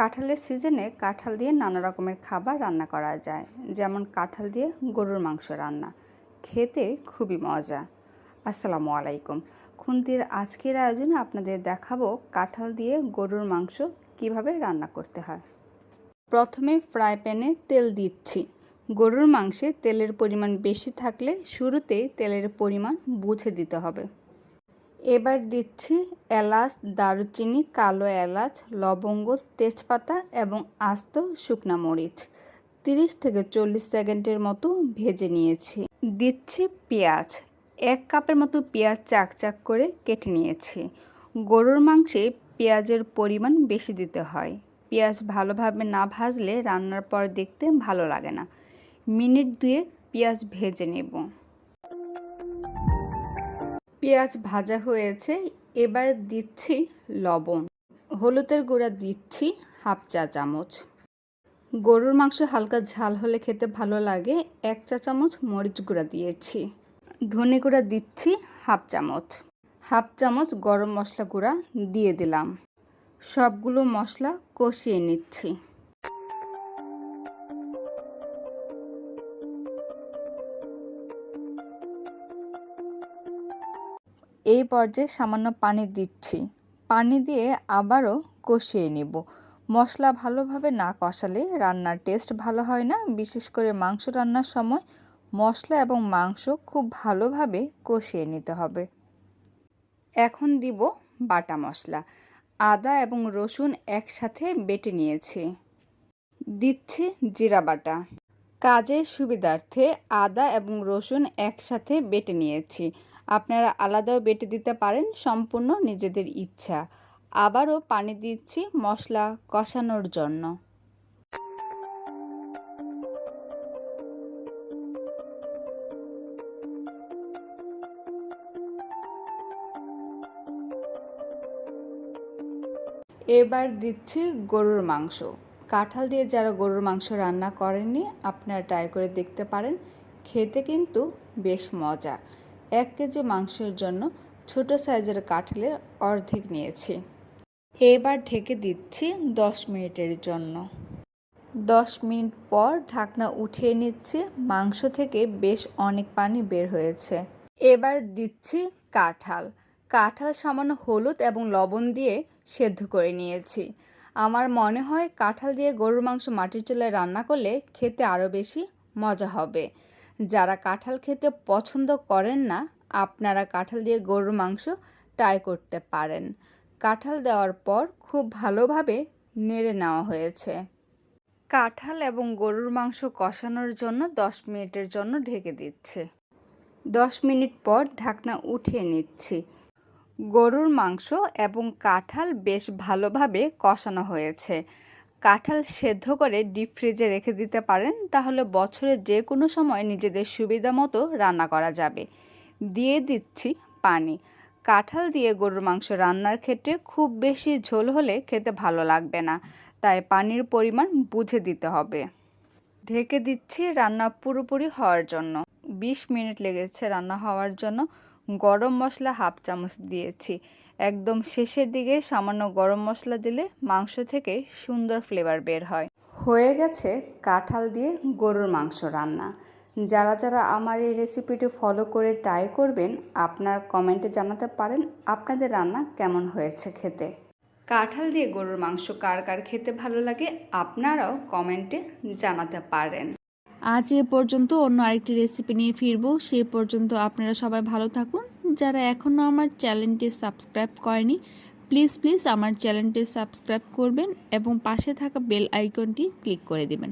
কাঁঠালের সিজনে কাঁঠাল দিয়ে নানা রকমের খাবার রান্না করা যায়। যেমন কাঁঠাল দিয়ে গরুর মাংস রান্না। খেতে খুবই মজা। আসসালামু আলাইকুম। খুন্তির আজকের আয়োজনে আপনাদের দেখাবো কাঁঠাল দিয়ে গরুর মাংস কীভাবে রান্না করতে হয়। প্রথমে ফ্রাই প্যানে তেল দিচ্ছি। গরুর মাংসে তেলের পরিমাণ বেশি থাকলে শুরুতেই তেলের পরিমাণ বুঝে দিতে হবে। এবার দিচ্ছি এলাচ, দারুচিনি, কালো এলাচ, লবঙ্গ, তেজপাতা এবং আস্ত শুকনা মরিচ। তিরিশ থেকে চল্লিশ সেকেন্ডের মতো ভেজে নিয়েছি। দিচ্ছি পেঁয়াজ। এক কাপের মতো পেঁয়াজ চাক চাক করে কেটে নিয়েছি। গরুর মাংসে পেঁয়াজের পরিমাণ বেশি দিতে হয়। পেঁয়াজ ভালোভাবে না ভাজলে রান্নার পর দেখতে ভালো লাগে না। মিনিট দুয়ে পেঁয়াজ ভেজে নেব। পেঁয়াজ ভাজা হয়েছে, এবার দিচ্ছি লবণ। হলুদের গুঁড়া দিচ্ছি হাফ চা চামচ। গরুর মাংস হালকা ঝাল হলে খেতে ভালো লাগে, এক চা চামচ মরিচ গুঁড়া দিয়েছি। ধনে গুঁড়া দিচ্ছি হাফ চামচ। হাফ চামচ গরম মশলা গুঁড়া দিয়ে দিলাম। সবগুলো মশলা কষিয়ে নিচ্ছি। এই পর্যায়ে সামান্য পানি দিচ্ছি। পানি দিয়ে আবারও কষিয়ে নেব। মশলা ভালোভাবে না কষালে রান্নার টেস্ট ভালো হয় না। বিশেষ করে মাংস রান্নার সময় মশলা এবং মাংস খুব ভালোভাবে কষিয়ে নিতে হবে। এখন দিব বাটা মশলা। আদা এবং রসুন একসাথে বেটে নিয়েছি। দিচ্ছি জিরা বাটা। কাজের সুবিধার্থে আদা এবং রসুন একসাথে বেটে নিয়েছি। আপনারা আলাদাও বেটে দিতে পারেন সম্পূর্ণ নিজেদের ইচ্ছা। আবারও পানি দিচ্ছি মশলা কষানোর জন্য। এবার দিচ্ছি গরুর মাংস। কাঁঠাল দিয়ে যারা গরুর মাংস রান্না করেননি, আপনারা ট্রাই করে দেখতে পারেন। খেতে কিন্তু বেশ মজা। এক কেজি মাংসের জন্য ছোট সাইজের কাঁঠালের অর্ধেক নিয়েছি। এবার ঢেকে দিচ্ছি দশ মিনিটের জন্য। দশ মিনিট পর ঢাকনা উঠিয়ে নিচ্ছি, মাংস থেকে বেশ অনেক পানি বের হয়েছে। এবার দিচ্ছি কাঁঠাল। কাঁঠাল সামান্য হলুদ এবং লবণ দিয়ে সেদ্ধ করে নিয়েছি। আমার মনে হয় কাঁঠাল দিয়ে গরুর মাংস মাটির চুলায় রান্না করলে খেতে আরও বেশি মজা হবে। যারা কাঁঠাল খেতে পছন্দ করেন না, আপনারা কাঁঠাল দিয়ে গরুর মাংস ট্রাই করতে পারেন। কাঁঠাল দেওয়ার পর খুব ভালোভাবে নেড়ে নেওয়া হয়েছে। কাঁঠাল এবং গরুর মাংস কষানোর জন্য দশ মিনিটের জন্য ঢেকে দিচ্ছে। দশ মিনিট পর ঢাকনা উঠিয়ে নিচ্ছি। গরুর মাংস এবং কাঁঠাল বেশ ভালোভাবে কষানো হয়েছে। কাঁঠাল সেদ্ধ করে ডিপ ফ্রিজে রেখে দিতে পারেন, তাহলে বছরের যে কোনো সময় নিজেদের সুবিধা মতো রান্না করা যাবে। দিয়ে দিচ্ছি পানি। কাঁঠাল দিয়ে গরুর মাংস রান্নার ক্ষেত্রে খুব বেশি ঝোল হলে খেতে ভালো লাগবে না, তাই পানির পরিমাণ বুঝে দিতে হবে। ঢেকে দিচ্ছি রান্না পুরোপুরি হওয়ার জন্য। ২০ মিনিট লেগেছে রান্না হওয়ার জন্য। গরম মশলা হাফ চামচ দিয়েছি। একদম শেষের দিকে সামান্য গরম মশলা দিলে মাংস থেকে সুন্দর ফ্লেভার বের হয়। হয়ে গেছে কাঁঠাল দিয়ে গরুর মাংস রান্না। যারা যারা আমার এই রেসিপিটি ফলো করে ট্রাই করবেন, আপনার কমেন্টে জানাতে পারেন আপনাদের রান্না কেমন হয়েছে খেতে। কাঁঠাল দিয়ে গরুর মাংস কার কার খেতে ভালো লাগে, আপনারাও কমেন্টে জানাতে পারেন। আজ এ পর্যন্ত অন্য আরেকটি রেসিপি নিয়ে ফিরব। সে পর্যন্ত আপনারা সবাই ভালো থাকুন। যারা এখনও আমার চ্যানেলটি সাবস্ক্রাইব করেনি প্লিজ প্লিজ আমার চ্যানেলটি সাবস্ক্রাইব করবেন এবং পাশে থাকা বেল আইকনটি ক্লিক করে দেবেন।